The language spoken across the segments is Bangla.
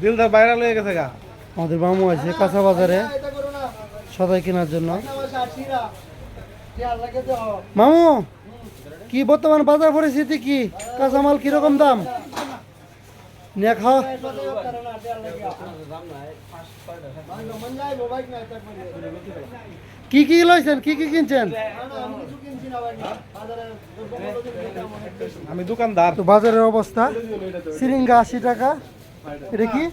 দিলদার বাইরে লয়ে গেছে গা। আমাদের মামু আছে, কাঁচা বাজারে সদাই কেনার জন্য। মামু, কি বর্তমান বাজার পরিস্থিতি কি? কাঁচামাল কীরকম দাম? নিয়ে খাও কি কি লইছেন? কি কি কিনছেন? আমি দোকানদার। বাজারের অবস্থা? সিরিঙ্গা আশি টাকা। এটা কি?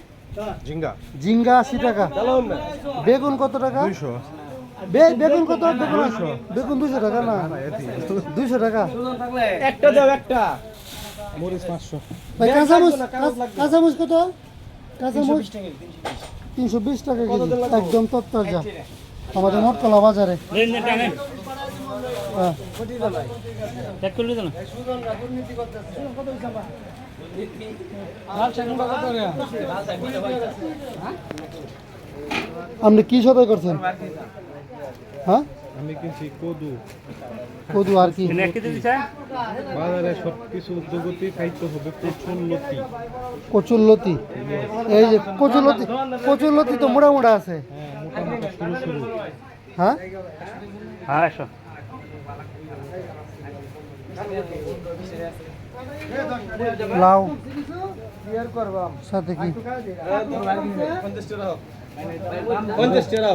ঝিঙ্গা। ঝিঙ্গা আশি টাকা। বেগুন কত টাকা? দুইশো। বে- বেগুন কত? বেগুন বেগুন দুশো টাকা না? দুশো টাকা? একটা দাও একটা। মরিচ পাঁচশো। ভাই কাঁচামুচ কাঁচামুচ কত? কাঁচামুচ তিনশো বিশ। টাকা কেজি। একদম তত্তাজা। আমাদের মটকলা বাজারে। আপনি কি সদাই করছেন? হ্যাঁ? আমি কিনছি কদু। কদু আর কি? বাজারে সব কিছু উদ্যোগতি খাইতে হবে কচুরলতি এই যে কচুরলতি কচুরলতি তো মোটা মোটা আছে। হ্যাঁ শুরু হ্যাঁ? লাউ। সাথে কি? পঞ্চাশ টাকা